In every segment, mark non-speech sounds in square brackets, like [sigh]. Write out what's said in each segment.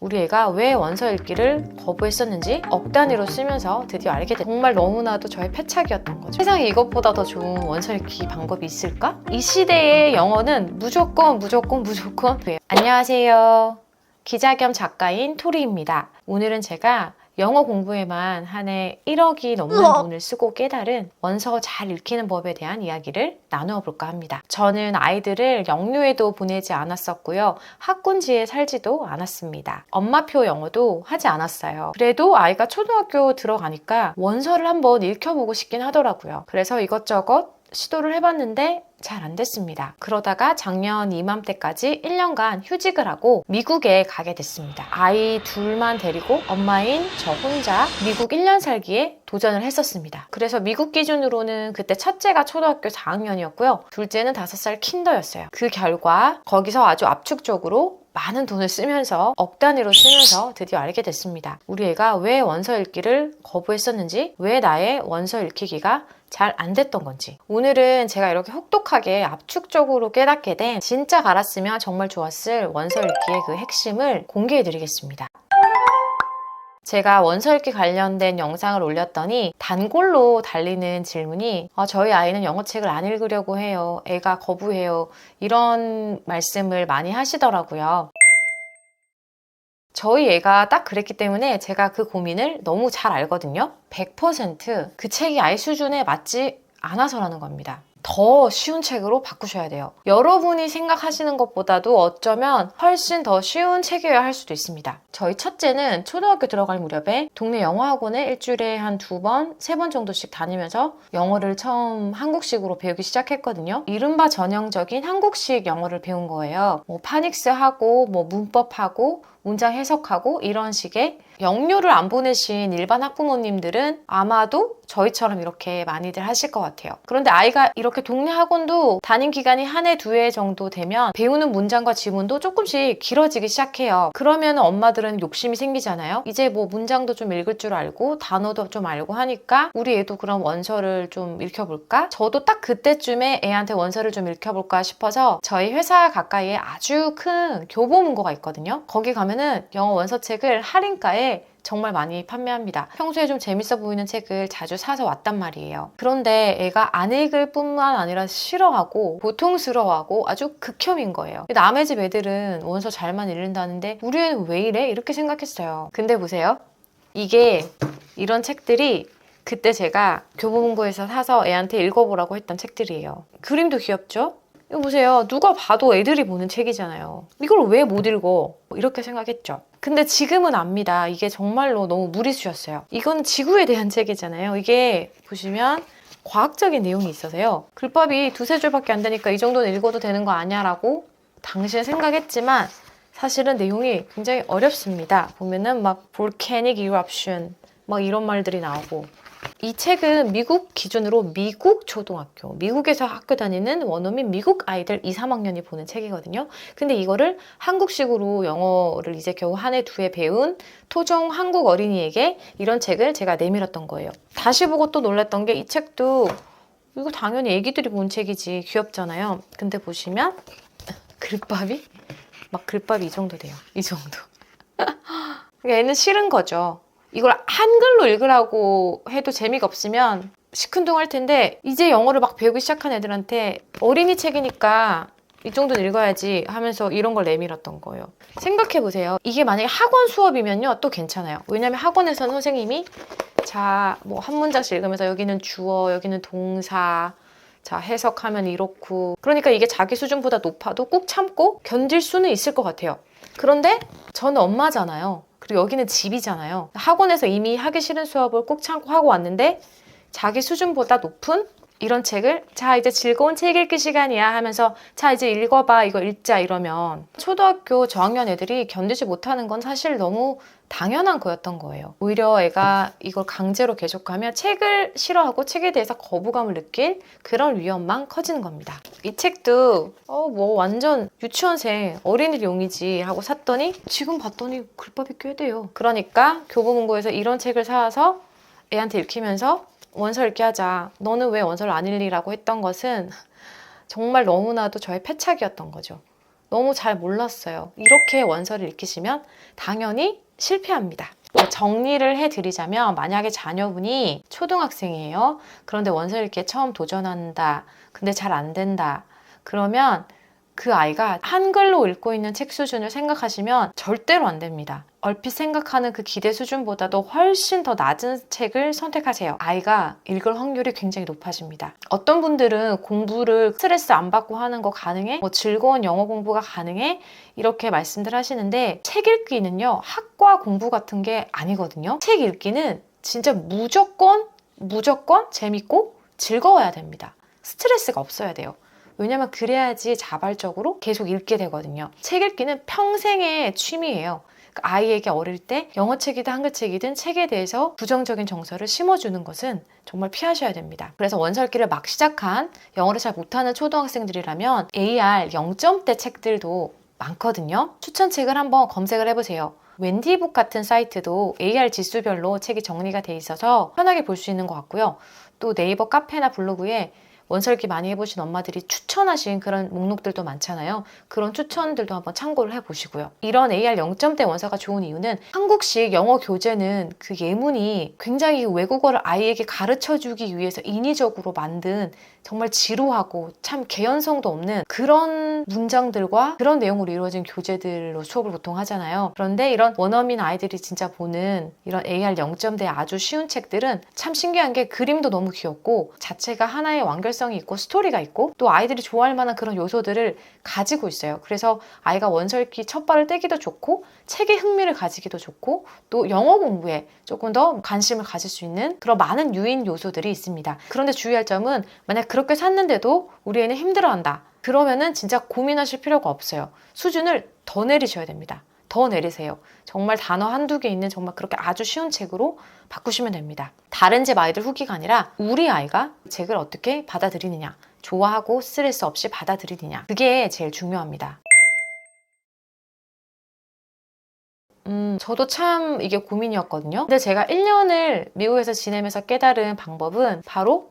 우리 애가 왜 원서 읽기를 거부했었는지 억 단위로 쓰면서 드디어 알게 됐 정말 너무나도 저의 패착이었던 거죠. 세상에 이것보다 더 좋은 원서 읽기 방법이 있을까? 이 시대의 영어는 무조건 무조건 무조건 [laughs] 돼요. 안녕하세요. 기자 겸 작가인 토리입니다. 오늘은 제가 영어 공부에만 한 해 1억이 넘는. 돈을 쓰고 깨달은 원서 잘 읽히는 법에 대한 이야기를 나누어 볼까 합니다. 저는 아이들을 영유에도 보내지 않았었고요. 학군지에 살지도 않았습니다. 엄마표 영어도 하지 않았어요. 그래도 아이가 초등학교 들어가니까 원서를 한번 읽혀보고 싶긴 하더라고요. 그래서 이것저것 시도를 해봤는데 잘 안 됐습니다. 그러다가 작년 이맘때까지 1년간 휴직을 하고 미국에 가게 됐습니다. 아이 둘만 데리고 엄마인 저 혼자 미국 1년 살기에 도전을 했었습니다. 그래서 미국 기준으로는 그때 첫째가 초등학교 4학년이었고요. 둘째는 5살 킨더였어요. 그 결과 거기서 아주 압축적으로 많은 돈을 쓰면서 억 단위로 쓰면서 드디어 알게 됐습니다. 우리 애가 왜 원서 읽기를 거부했었는지, 왜 나의 원서 읽히기가 잘 안 됐던 건지. 오늘은 제가 이렇게 혹독하게 압축적으로 깨닫게 된 진짜 알았으면 정말 좋았을 원서 읽기의 그 핵심을 공개해 드리겠습니다. 제가 원서 읽기 관련된 영상을 올렸더니 단골로 달리는 질문이 아, 저희 아이는 영어책을 안 읽으려고 해요. 애가 거부해요. 이런 말씀을 많이 하시더라고요. 저희 애가 딱 그랬기 때문에 제가 그 고민을 너무 잘 알거든요. 100%그 책이 아이 수준에 맞지 않아서라는 겁니다. 더 쉬운 책으로 바꾸셔야 돼요. 여러분이 생각하시는 것보다도 어쩌면 훨씬 더 쉬운 책이어야 할 수도 있습니다. 저희 첫째는 초등학교 들어갈 무렵에 동네 영어학원에 일주일에 한 두 번, 세 번 정도씩 다니면서 영어를 처음 한국식으로 배우기 시작했거든요. 이른바 전형적인 한국식 영어를 배운 거예요. 뭐 파닉스하고 뭐 문법하고 문장 해석하고 이런 식의 영유를 안 보내신 일반 학부모님들은 아마도 저희처럼 이렇게 많이들 하실 것 같아요. 그런데 아이가 이렇게 동네 학원도 다닌 기간이 한 해, 두 해 정도 되면 배우는 문장과 지문도 조금씩 길어지기 시작해요. 그러면 엄마들은 욕심이 생기잖아요. 이제 뭐 문장도 좀 읽을 줄 알고 단어도 좀 알고 하니까 우리 애도 그럼 원서를 좀 읽혀볼까? 저도 딱 그때쯤에 애한테 원서를 좀 읽혀볼까 싶어서 저희 회사 가까이에 아주 큰 교보문고가 있거든요. 거기 가면 은 영어 원서책을 할인가에 정말 많이 판매합니다. 평소에 좀 재밌어 보이는 책을 자주 사서 왔단 말이에요. 그런데 애가 안 읽을 뿐만 아니라 싫어하고 고통스러워하고 아주 극혐인 거예요. 남의 집 애들은 원서 잘만 읽는다는데 우리 애는 왜 이래? 이렇게 생각했어요. 근데 보세요. 이게 이런 책들이 그때 제가 교보문고에서 사서 애한테 읽어보라고 했던 책들이에요. 그림도 귀엽죠? 이거 보세요. 누가 봐도 애들이 보는 책이잖아요. 이걸 왜 못 읽어? 이렇게 생각했죠. 근데 지금은 압니다. 이게 정말로 너무 무리수였어요. 이거는 지구에 대한 [laughs] 책이잖아요. 이게 보시면 과학적인 내용이 있어서요. 글밥이 두세 줄밖에 안 되니까 이 정도는 읽어도 되는 거 아니야라고 당시에 생각했지만 사실은 내용이 굉장히 어렵습니다. 보면은 막 volcanic eruption 막 이런 말들이 나오고 이 책은 미국 기준으로 미국 초등학교, 미국에서 학교 다니는 원어민 미국 아이들 2, 3학년이 보는 책이거든요. 근데 이거를 한국식으로 영어를 이제 겨우 한 해, 두 해 배운 토종 한국 어린이에게 이런 책을 제가 내밀었던 거예요. 다시 보고 또 놀랐던 게 이 책도 이거 당연히 애기들이 본 책이지 귀엽잖아요. 근데 보시면 글밥이 막 글밥이 이 정도 돼요. 이 정도. [laughs] 그러니까 얘는 싫은 거죠. 이걸 한글로 읽으라고 해도 재미가 없으면 시큰둥할 텐데 이제 영어를 막 배우기 시작한 애들한테 어린이 책이니까 이 정도는 읽어야지 하면서 이런 걸 내밀었던 거예요. 생각해 보세요. 이게 만약에 학원 수업이면요 또 괜찮아요. 왜냐면 학원에서는 선생님이 자 뭐 한 문장씩 읽으면서 여기는 주어 여기는 동사 자 해석하면 이렇고 그러니까 이게 자기 수준보다 높아도 꾹 참고 견딜 수는 있을 것 같아요. 그런데 저는 엄마잖아요. 그리고 여기는 집이잖아요. 학원에서 이미 하기 싫은 수업을 꾹 참고 하고 왔는데 자기 수준보다 높은 이런 책을 자 이제 즐거운 책 읽기 시간이야 하면서 자 이제 읽어봐 이거 읽자 이러면 초등학교 저학년 애들이 견디지 못하는 건 사실 너무 당연한 거였던 거예요. 오히려 애가 이걸 강제로 계속하면 책을 싫어하고 책에 대해서 거부감을 느낄 그런 위험만 커지는 겁니다. 이 책도 어 뭐 완전 유치원생 어린이용이지 하고 샀더니 지금 봤더니 글밥이 꽤 돼요. 그러니까 교보문고에서 이런 책을 사와서 애한테 읽히면서 원서 읽기 하자. 너는 왜 원서를 안 읽리라고 했던 것은 정말 너무나도 저의 패착이었던 거죠. 너무 잘 몰랐어요. 이렇게 원서를 읽히시면 당연히 실패합니다. 뭐 정리를 해드리자면 만약에 자녀분이 초등학생이에요. 그런데 원서 읽기에 처음 도전한다. 근데 잘 안 된다. 그러면 그 아이가 한글로 읽고 있는 책 수준을 생각하시면 절대로 안 됩니다. 얼핏 생각하는 그 기대 수준보다도 훨씬 더 낮은 책을 선택하세요. 아이가 읽을 확률이 굉장히 높아집니다. 어떤 분들은 공부를 스트레스 안 받고 하는 거 가능해? 뭐 즐거운 영어 공부가 가능해? 이렇게 말씀들 하시는데 책 읽기는요, 학과 공부 같은 게 아니거든요. 책 읽기는 진짜 무조건, 무조건 재밌고 즐거워야 됩니다. 스트레스가 없어야 돼요. 왜냐면 그래야지 자발적으로 계속 읽게 되거든요. 책 읽기는 평생의 취미예요. 그러니까 아이에게 어릴 때 영어책이든 한글책이든 책에 대해서 부정적인 정서를 심어주는 것은 정말 피하셔야 됩니다. 그래서 원설기를 막 시작한 영어를 잘 못하는 초등학생들이라면 AR 0점대 책들도 많거든요. 추천책을 한번 검색을 해보세요. 웬디북 같은 사이트도 AR 지수별로 책이 정리가 돼 있어서 편하게 볼 수 있는 것 같고요. 또 네이버 카페나 블로그에 원설기 많이 해보신 엄마들이 추천하신 그런 목록들도 많잖아요. 그런 추천들도 한번 참고를 해보시고요. 이런 AR 0점대 원서가 좋은 이유는 한국식 영어 교재는 그 예문이 굉장히 외국어를 아이에게 가르쳐 주기 위해서 인위적으로 만든 정말 지루하고 참 개연성도 없는 그런 문장들과 그런 내용으로 이루어진 교재들로 수업을 보통 하잖아요. 그런데 이런 원어민 아이들이 진짜 보는 이런 AR 0점대 아주 쉬운 책들은 참 신기한 게 그림도 너무 귀엽고 자체가 하나의 완결성이 있고 스토리가 있고 또 아이들이 좋아할 만한 그런 요소들을 가지고 있어요. 그래서 아이가 원설기 첫 발을 떼기도 좋고 책에 흥미를 가지기도 좋고 또 영어 공부에 조금 더 관심을 가질 수 있는 그런 많은 유인 요소들이 있습니다. 그런데 주의할 점은 만약 그렇게 샀는데도 우리 애는 힘들어한다. 그러면은 진짜 고민하실 필요가 없어요. 수준을 더 내리셔야 됩니다. 더 내리세요. 정말 단어 한두 개 있는 정말 그렇게 아주 쉬운 책으로 바꾸시면 됩니다. 다른 집 아이들 후기가 아니라 우리 아이가 책을 어떻게 받아들이느냐, 좋아하고 스트레스 없이 받아들이느냐. 그게 제일 중요합니다. 음, 저도 참 이게 고민이었거든요. 근데 제가 1년을 미국에서 지내면서 깨달은 방법은 바로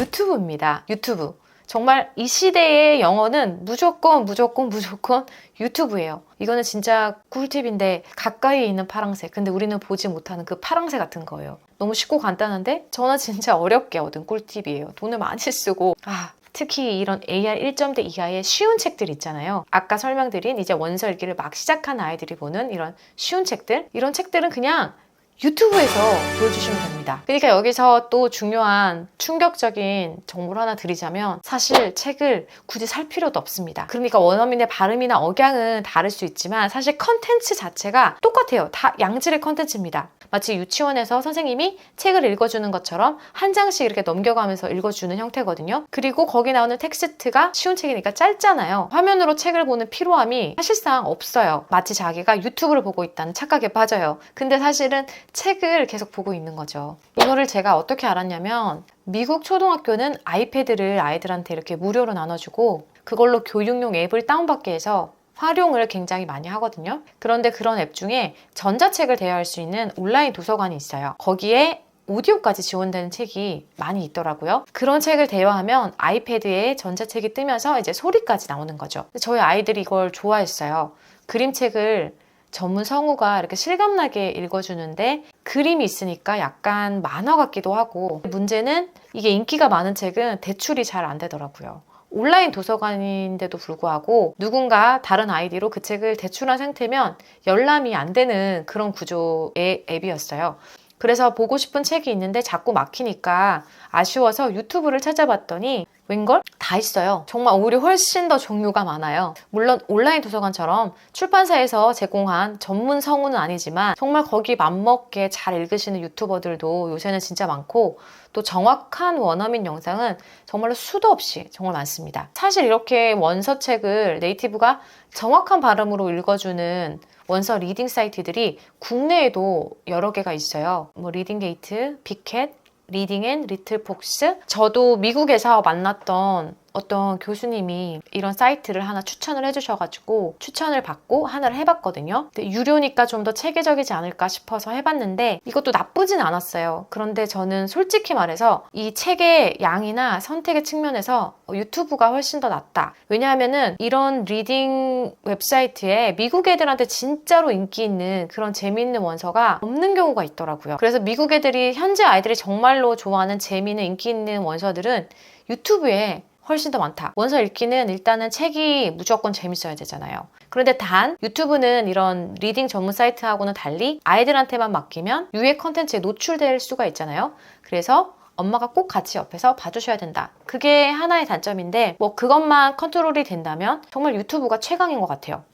유튜브입니다. 유튜브. 정말 이 시대의 영어는 무조건 무조건 무조건 유튜브예요. 이거는 진짜 꿀팁인데 가까이에 있는 파랑새. 근데 우리는 보지 못하는 그 파랑새 같은 거예요. 너무 쉽고 간단한데 저는 진짜 어렵게 얻은 꿀팁이에요. 돈을 많이 쓰고 아 특히 이런 AR 1점대 이하의 쉬운 책들 있잖아요. 아까 설명드린 이제 원서 읽기를 막 시작한 아이들이 보는 이런 쉬운 책들 이런 책들은 그냥 유튜브에서 보여주시면 됩니다. 그러니까 여기서 또 중요한 충격적인 정보를 하나 드리자면 사실 책을 굳이 살 필요도 없습니다. 그러니까 원어민의 발음이나 억양은 다를 수 있지만 사실 컨텐츠 자체가 똑같아요. 다 양질의 컨텐츠입니다. 마치 유치원에서 선생님이 책을 읽어주는 것처럼 한 장씩 이렇게 넘겨가면서 읽어주는 형태거든요. 그리고 거기 나오는 텍스트가 쉬운 책이니까 짧잖아요. 화면으로 책을 보는 피로함이 사실상 없어요. 마치 자기가 유튜브를 보고 있다는 착각에 빠져요. 근데 사실은 책을 계속 보고 있는 거죠. 이거를 제가 어떻게 알았냐면 미국 초등학교는 아이패드를 아이들한테 이렇게 무료로 나눠주고 그걸로 교육용 앱을 다운받게 해서 활용을 굉장히 많이 하거든요. 그런데 그런 앱 중에 전자책을 대여할 수 있는 온라인 도서관이 있어요. 거기에 오디오까지 지원되는 책이 많이 있더라고요. 그런 책을 대여하면 아이패드에 전자책이 뜨면서 이제 소리까지 나오는 거죠. 저희 아이들이 이걸 좋아했어요. 그림책을 전문 성우가 이렇게 실감나게 읽어주는데 그림이 있으니까 약간 만화 같기도 하고 문제는 이게 인기가 많은 책은 대출이 잘 안 되더라고요. 온라인 도서관인데도 불구하고 누군가 다른 아이디로 그 책을 대출한 상태면 열람이 안 되는 그런 구조의 앱이었어요. 그래서 보고 싶은 책이 있는데 자꾸 막히니까 아쉬워서 유튜브를 찾아봤더니 웬걸? 다 있어요. 정말 오히려 훨씬 더 종류가 많아요. 물론 온라인 도서관처럼 출판사에서 제공한 전문 성우는 아니지만 정말 거기 맘먹게 잘 읽으시는 유튜버들도 요새는 진짜 많고 또 정확한 원어민 영상은 정말로 수도 없이 정말 많습니다. 사실 이렇게 원서책을 네이티브가 정확한 발음으로 읽어주는 원서 리딩 사이트들이 국내에도 여러 개가 있어요. 뭐 리딩게이트, 빅캣, 리딩 앤 리틀 폭스. 저도 미국에서 만났던 어떤 교수님이 이런 사이트를 하나 추천을 해주셔가지고 추천을 받고 하나를 해봤거든요. 근데 유료니까 좀 더 체계적이지 않을까 싶어서 해봤는데 이것도 나쁘진 않았어요. 그런데 저는 솔직히 말해서 이 책의 양이나 선택의 측면에서 유튜브가 훨씬 더 낫다. 왜냐하면은 이런 리딩 웹사이트에 미국 애들한테 진짜로 인기 있는 그런 재미있는 원서가 없는 경우가 있더라고요. 그래서 미국 애들이 현재 아이들이 정말로 좋아하는 재미있는 인기 있는 원서들은 유튜브에 훨씬 더 많다. 원서 읽기는 일단은 책이 무조건 재밌어야 되잖아요. 그런데 단 유튜브는 이런 리딩 전문 사이트하고는 달리 아이들한테만 맡기면 유해 컨텐츠에 노출될 수가 있잖아요. 그래서 엄마가 꼭 같이 옆에서 봐주셔야 된다. 그게 하나의 단점인데 뭐 그것만 컨트롤이 된다면 정말 유튜브가 최강인 것 같아요.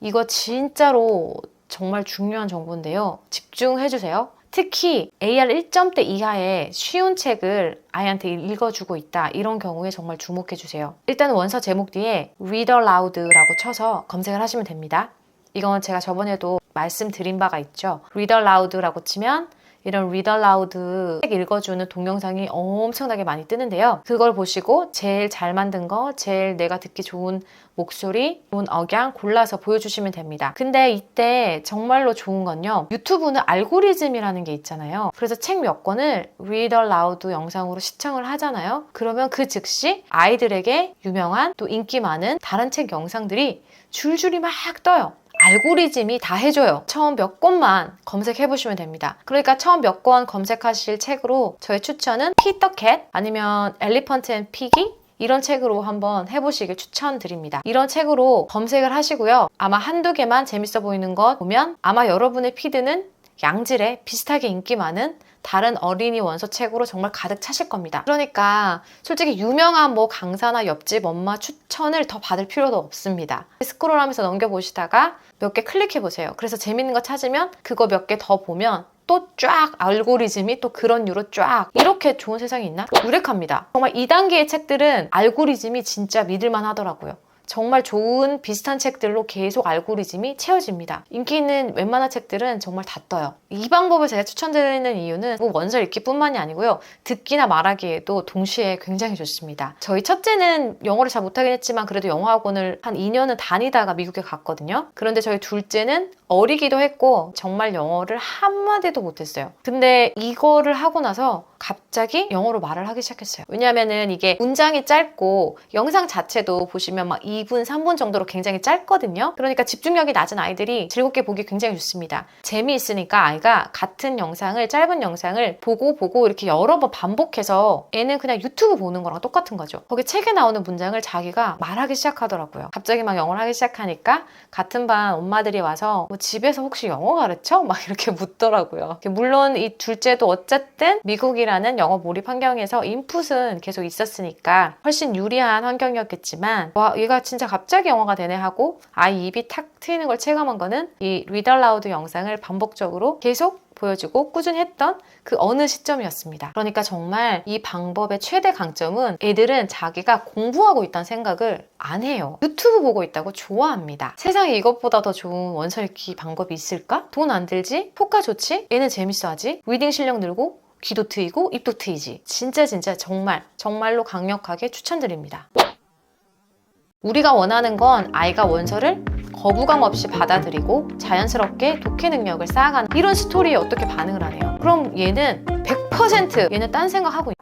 이거 진짜로 정말 중요한 정보인데요. 집중해주세요. 특히 AR 1점대 이하의 쉬운 책을 아이한테 읽어주고 있다. 이런 경우에 정말 주목해 주세요. 일단 원서 제목 뒤에 read aloud라고 쳐서 검색을 하시면 됩니다. 이건 제가 저번에도 말씀드린 바가 있죠. read aloud라고 치면 이런 aloud 책 읽어주는 동영상이 엄청나게 많이 뜨는데요. 그걸 보시고 제일 잘 만든 거, 제일 내가 듣기 좋은 목소리, 좋은 억양 골라서 보여주시면 됩니다. 근데 이때 정말로 좋은 건요. 유튜브는 알고리즘이라는 게 있잖아요. 그래서 책 몇 권을 aloud 영상으로 시청을 하잖아요. 그러면 그 즉시 아이들에게 유명한 또 인기 많은 다른 책 영상들이 줄줄이 막 떠요. 알고리즘이 다 해줘요. 처음 몇 권만 검색해 보시면 됩니다. 그러니까 처음 몇 권 검색하실 책으로 저의 추천은 피터 캣 아니면 엘리펀트 앤 피기 이런 책으로 한번 해보시길 추천드립니다. 이런 책으로 검색을 하시고요. 아마 한두 개만 재밌어 보이는 것 보면 아마 여러분의 피드는 양질의 비슷하게 인기 많은 다른 어린이 원서 책으로 정말 가득 차실 겁니다. 그러니까 솔직히 유명한 뭐 강사나 옆집 엄마 추천을 더 받을 필요도 없습니다. 스크롤하면서 넘겨보시다가 몇 개 클릭해 보세요. 그래서 재밌는 거 찾으면 그거 몇 개 더 보면 또쫙 알고리즘이 또 그런 유로 쫙 이렇게 좋은 세상이 있나? 유력합니다. 정말 2단계의 책들은 알고리즘이 진짜 믿을만 하더라고요. 정말 좋은 비슷한 책들로 계속 알고리즘이 채워집니다. 인기 있는 웬만한 책들은 정말 다 떠요. 이 방법을 제가 추천드리는 이유는 뭐 원서 읽기뿐만이 아니고요. 듣기나 말하기에도 동시에 굉장히 좋습니다. 저희 첫째는 영어를 잘 못하긴 했지만 그래도 영어 학원을 한 2년은 다니다가 미국에 갔거든요. 그런데 저희 둘째는 어리기도 했고 정말 영어를 한마디도 못했어요. 근데 이거를 하고 나서 갑자기 영어로 말을 하기 시작했어요. 왜냐면은 이게 문장이 짧고 영상 자체도 보시면 막 2분, 3분 정도로 굉장히 짧거든요. 그러니까 집중력이 낮은 아이들이 즐겁게 보기 굉장히 좋습니다. 재미있으니까 아이가 같은 영상을, 짧은 영상을 보고 보고 이렇게 여러 번 반복해서 애는 그냥 유튜브 보는 거랑 똑같은 거죠. 거기 책에 나오는 문장을 자기가 말하기 시작하더라고요. 갑자기 막 영어를 하기 시작하니까 같은 반 엄마들이 와서 뭐 집에서 혹시 영어 가르쳐? 막 [laughs] 이렇게 묻더라고요. 물론 이 둘째도 어쨌든 미국이라는 영어 몰입 환경에서 인풋은 계속 있었으니까 훨씬 유리한 환경이었겠지만 와 얘가 진짜 갑자기 영어가 되네 하고 아이 입이 탁 트이는 걸 체감한 거는 이 리더 라우드 영상을 반복적으로 계속 보여주고 꾸준히 했던 그 어느 시점이었습니다. 그러니까 정말 이 방법의 최대 강점은 애들은 자기가 공부하고 있다는 생각을 안 해요. 유튜브 보고 있다고 좋아합니다. 세상에 이것보다 더 좋은 원서 읽기 방법이 있을까? 돈 안 들지? 효과 좋지? 애는 재밌어하지? 리딩 실력 늘고 귀도 트이고 입도 트이지. 진짜 진짜 정말 정말로 강력하게 추천드립니다. 우리가 원하는 건 아이가 원서를 거부감 없이 받아들이고 자연스럽게 독해 능력을 쌓아가는 이런 스토리에 어떻게 반응을 하네요. 그럼 얘는 100% 얘는 딴 생각하고